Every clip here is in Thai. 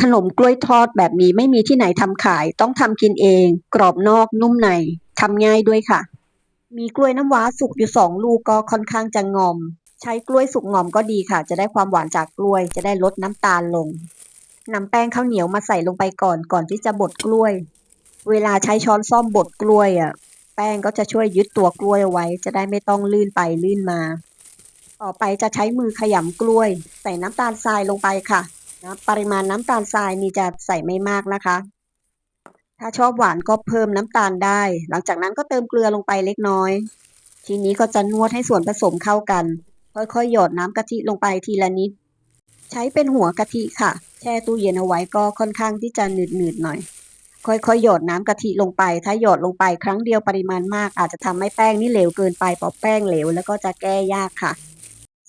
ขนมกล้วยทอดแบบนี้ไม่มีที่ไหนทำขาย ต้องทำกินเอง กรอบนอกนุ่มในทำง่ายด้วยค่ะ มีกล้วยน้ำว้าสุกอยู่สองลูกก็ค่อนข้างจะงอม ใช้กล้วยสุกงอมก็ดีค่ะ จะได้ความหวานจากกล้วย จะได้ลดน้ำตาลลงนำแป้งข้าวเหนียวมาใส่ลงไปก่อนก่อนที่จะบดกล้วย เวลาใช้ช้อนซ่อมบดกล้วยอะ แป้งก็จะช่วยยึดตัวกล้วยไว้ จะได้ไม่ต้องลื่นไปลื่นมา ต่อไปจะใช้มือขยำกล้วย ใส่น้ำตาลทรายลงไปค่ะ นะปริมาณน้ำตาลทรายนี่จะใส่ไม่มากนะคะ ถ้าชอบหวานก็เพิ่มน้ำตาลได้ หลังจากนั้นก็เติมเกลือลงไปเล็กน้อย ทีนี้ก็จะนวดให้ส่วนผสมเข้ากัน ค่อยๆ หยดน้ำกะทิลงไปทีละนิด ใช้เป็นหัวกะทิค่ะ แช่ตู้เย็นเอาไว้ก็ค่อนข้างที่จะหนืดๆหน่อย ค่อยๆ หยดน้ำกะทิลงไป ถ้าหยดลงไปครั้งเดียวปริมาณมาก อาจจะทำให้แป้งนี่เหลวเกินไปพราะแป้งเหลวแล้วก็จะแก้ยากค่ะ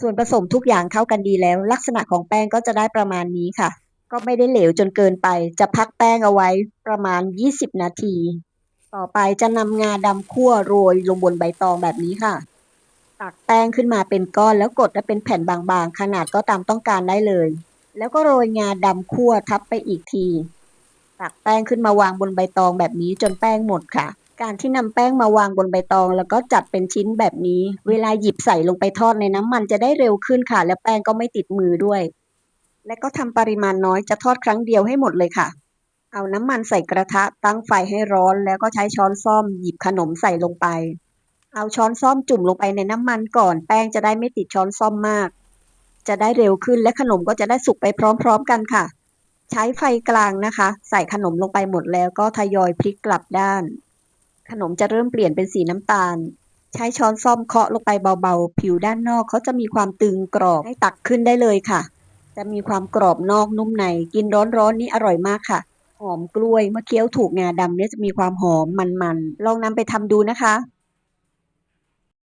ส่วนผสมทุกอย่างเข้ากันดีแล้ว ลักษณะของแป้งก็จะได้ประมาณนี้ค่ะ ก็ไม่ได้เหลวจนเกินไป จะพักแป้งเอาไว้ประมาณ 20 นาที ต่อไปจะนำงาดำคั่วโรยลงบนใบตองแบบนี้ค่ะ ตักแป้งขึ้นมาเป็นก้อนแล้วกดให้เป็นแผ่นบางๆ ขนาดก็ตามต้องการได้เลย แล้วก็โรยงาดำคั่วทับไปอีกที ตักแป้งขึ้นมาวางบนใบตองแบบนี้จนแป้งหมดค่ะ การที่นำแป้งมาวางบนใบตอง แล้วก็จัดเป็นชิ้นแบบนี้ เวลาหยิบใส่ลงไปทอดในน้ำมันจะได้เร็วขึ้นค่ะ และแป้งก็ไม่ติดมือด้วย และก็ทำปริมาณน้อยจะทอดครั้งเดียวให้หมดเลยค่ะ เอาน้ำมันใส่กระทะตั้งไฟให้ร้อน แล้วก็ใช้ช้อนซ่อมหยิบขนมใส่ลงไป เอาช้อนซ่อมจุ่มลงไปในน้ำมันก่อน แป้งจะได้ไม่ติดช้อนซ่อมมาก จะได้เร็วขึ้นและขนมก็จะได้สุกไปพร้อม ๆ กันค่ะ ใช้ไฟกลางนะคะ ใส่ขนมลงไปหมดแล้วก็ทยอยพลิกกลับด้าน ขนมจะเริ่มเปลี่ยนเป็นสีน้ำตาล ใช้ช้อนซ่อมเคาะลงไปเบาๆ ผิวด้านนอกเขาจะมีความตึงกรอบให้ตักขึ้นได้เลยค่ะ จะมีความกรอบนอกนุ่มใน กินร้อนๆนี่อร่อยมากค่ะ หอมกล้วยเมื่อเคี้ยวถูกงาดำเนี่ยจะมีความหอมมันๆ ลองนำไปทำดูนะคะ